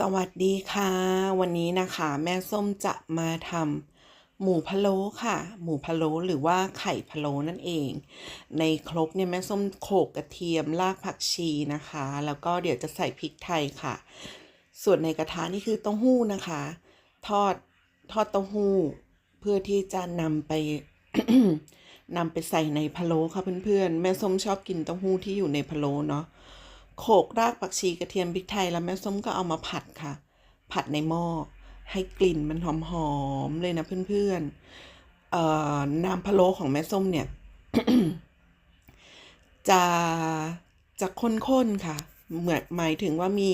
สวัสดีค่ะ วันนี้นะคะแม่ส้มจะมาทำหมูพะโล้ค่ะ หมูพะโล้หรือว่าไข่พะโล้นั่นเอง ในครกเนี่ยแม่ส้มโขลกกระเทียมรากผักชีนะคะ แล้วก็เดี๋ยวจะใส่พริกไทยค่ะ ส่วนในกระทะนี่คือเต้าหู้นะคะ ทอดทอดเต้าหู้ เพื่อที่จะนำไปนำไปใส่ในพะโล้ค่ะเพื่อนๆแม่ส้มชอบกินเต้าหู้ที่อยู่ในพะโล้เนาะ โขลกรากผักชีกระเทียมพริกไทยแล้วแม่ส้มก็เอามาผัดค่ะ ผัดในหม้อให้กลิ่นมันหอมๆเลยนะเพื่อนๆเอ่อน้ำพะโล้ของแม่ส้มเนี่ย จะจะข้นๆค่ะ เหมือนหมายถึงว่ามี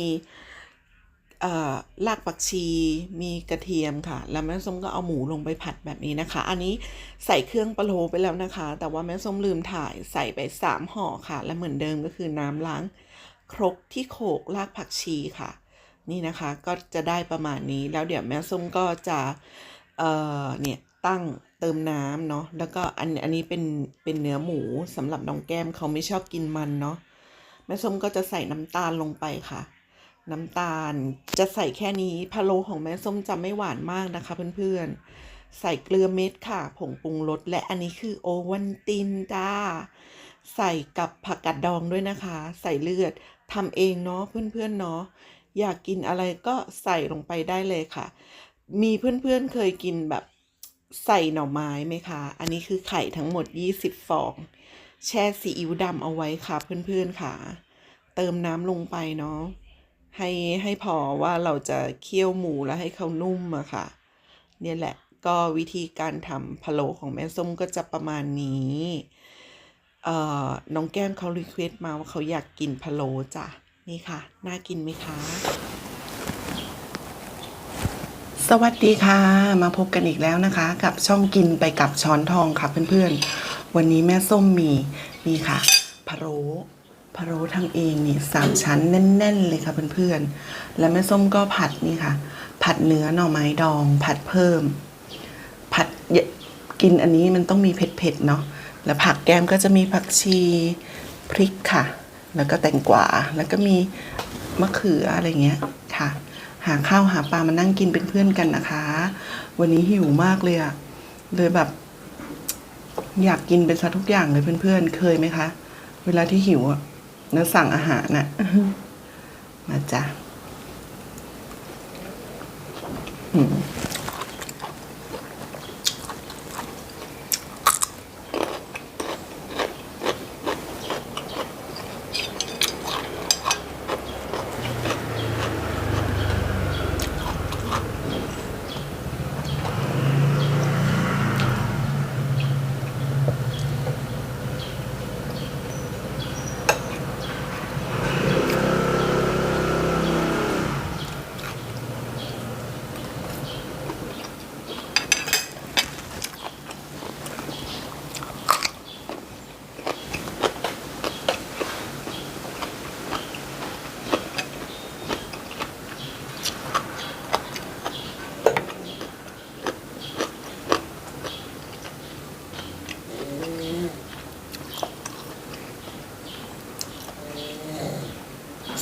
รากผักชีมีกระเทียมค่ะ แล้วแม่ส้มก็เอาหมูลงไปผัดแบบนี้นะคะ อันนี้ใส่เครื่องปะโลไปแล้วนะคะ แต่ว่าแม่ส้มลืมถ่ายใส่ไปสามห่อค่ะ และเหมือนเดิมก็คือน้ำล้าง ครกที่โขลกรากผักชีค่ะ นี่นะคะก็จะได้ประมาณนี้แล้วเดี๋ยวแม่ส้มก็จะเอ่อเนี่ยตั้งเติมน้ำเนาะแล้วก็อันอันนี้เป็นเป็นเนื้อหมูสำหรับน้องแก้มเขาไม่ชอบกินมันเนาะแม่ส้มก็จะใส่น้ำตาลลงไปค่ะน้ำตาลจะใส่แค่นี้พะโล้ของแม่ส้มจะไม่หวานมากนะคะเพื่อนๆ ใส่เกลือเม็ดค่ะ ผงปรุงรสและอันนี้คือโอวันตินจ้า ใส่กับผักกาดดองด้วยนะคะ ใส่เลือด ทำเองเนาะเพื่อนๆเนาะอยากกินอะไรก็ใส่ลงไปได้เลยค่ะ มีเพื่อนๆเคยกินแบบใส่หน่อไม้ไหมคะ อันนี้คือไข่ทั้งหมด 20 ฟอง แช่ซีอิ๊วดำเอาไว้ค่ะเพื่อนๆค่ะ เติมน้ำลงไปเนาะให้ให้พอว่าเราจะเคี่ยวหมูแล้วให้เขานุ่มอะค่ะ เนี่ยแหละก็วิธีการทำพะโล้ของแม่ส้มก็จะประมาณนี้ เอ่อน้องแก้มเขารีเควสต์มาว่าเขาอยากกินพะโล้จ้ะ นี่ค่ะ น่ากินไหมคะ สวัสดีค่ะ มาพบกันอีกแล้วนะคะ กับช่องกินไปกับช้อนทองค่ะเพื่อนๆ วันนี้แม่ส้มมีนี่ค่ะพะโล้พะโล้ทำเองนี่สามชั้นแน่น ๆ เลยค่ะเพื่อนๆ แล้วแม่ส้มก็ผัดนี่ค่ะ ผัดเนื้อหน่อไม้ดอง ผัดเพิ่ม ผัดกินอันนี้มันต้องมีเผ็ดๆเนาะ แล้วผักแก้มก็จะมีผักชีพริกค่ะ แล้วก็แตงกวา แล้วก็มีมะเขืออะไรเงี้ยค่ะ หาข้าวหาปลามานั่งกินเป็นเพื่อนกันนะคะ วันนี้หิวมากเลยอะเลยแบบ อยากกินเป็นซะทุกอย่างเลยเพื่อนๆ เคยไหมคะ เวลาที่หิวอะแล้วสั่งอาหารน่ะ มาจ้ะ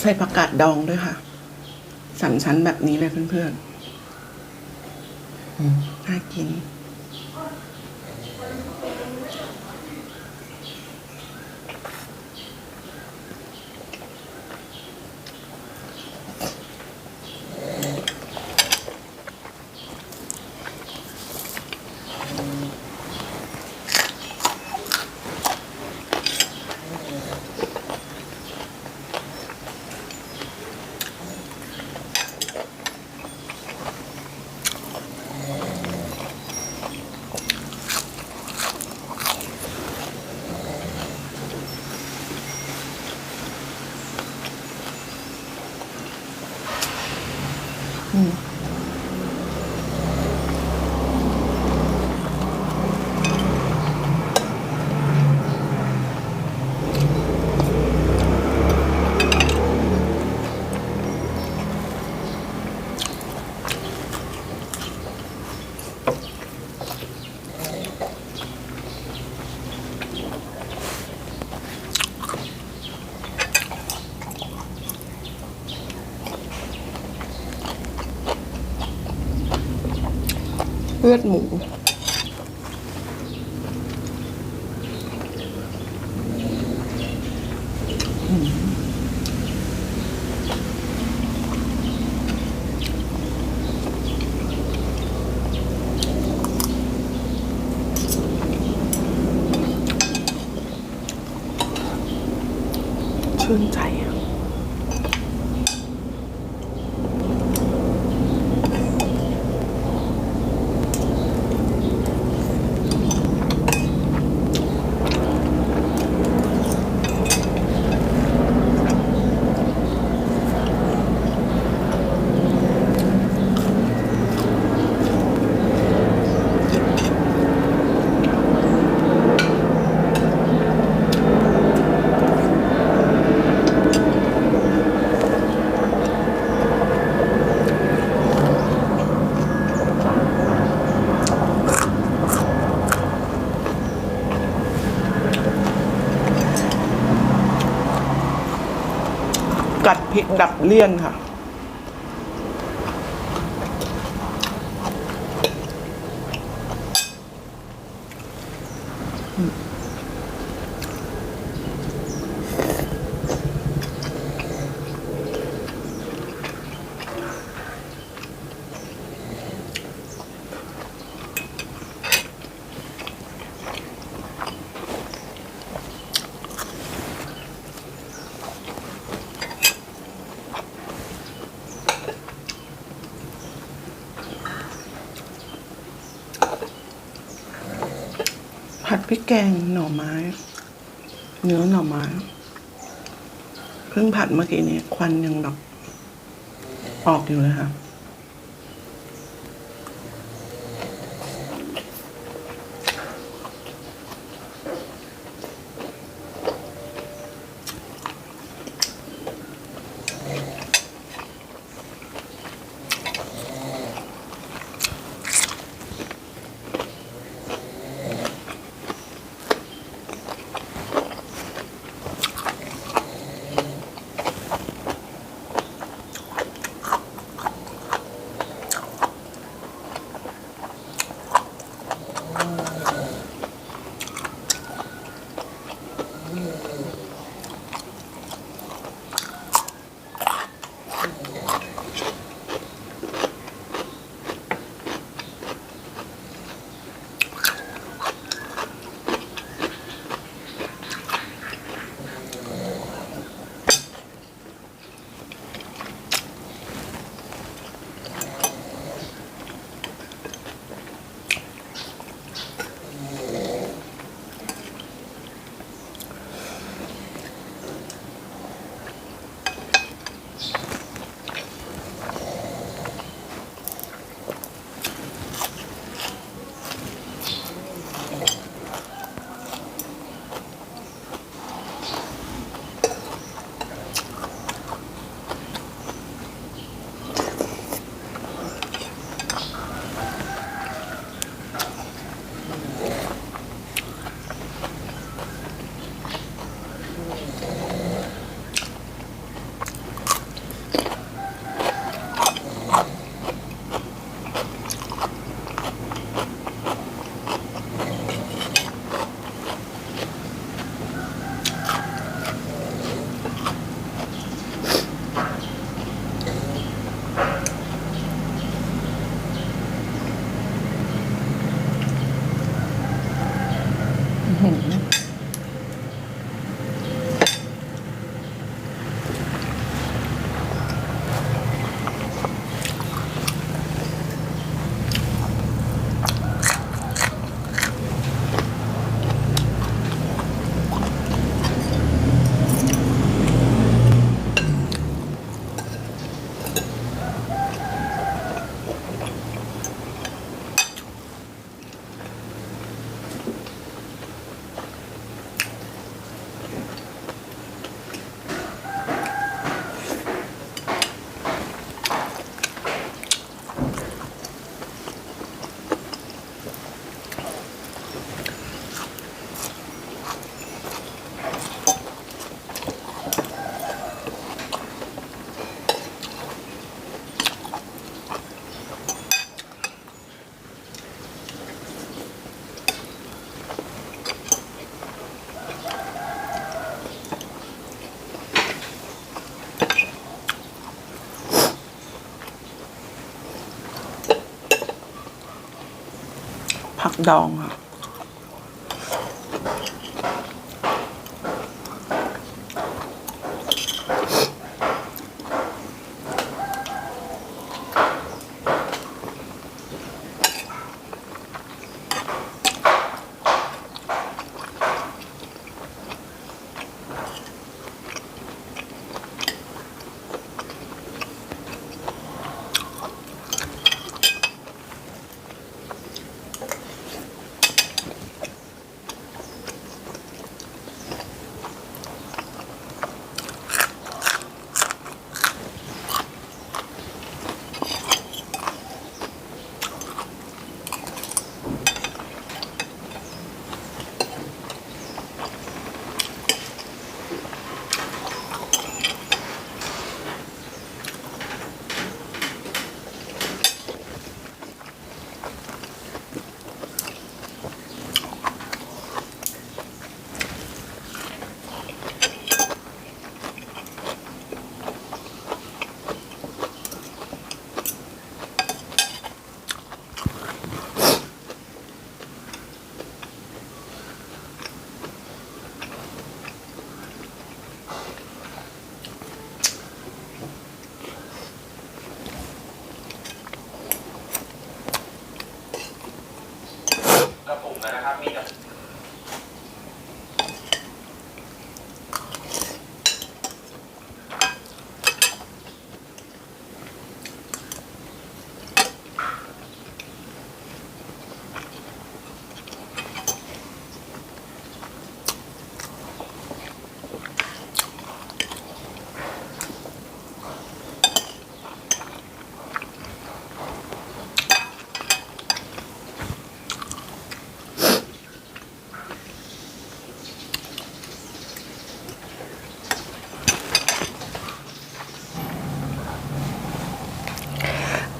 ใส่ผักกาดดองด้วยค่ะสามชั้นแบบนี้เลยเพื่อนๆอืมน่ากิน ลือดหมูอืม พริกดับเลี่ยนค่ะ ผัดพริกแกงหน่อไม้ เนื้อหน่อไม้เพิ่งผัดเมื่อกี้นี้ควันยังแบบออกอยู่เลยค่ะ อ ดองค่ะกระ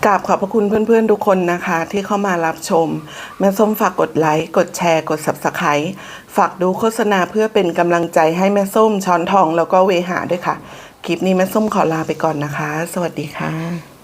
กราบขอบพระคุณเพื่อนๆทุกคนนะคะ ที่เข้ามารับชม แม่ส้มฝากกดไลค์ กดแชร์ กด Subscribe ฝากดูโฆษณาเพื่อเป็นกำลังใจให้แม่ส้มช้อนทองแล้วก็เวหาด้วยค่ะ คลิปนี้แม่ส้มขอลาไปก่อนนะคะ สวัสดีค่ะ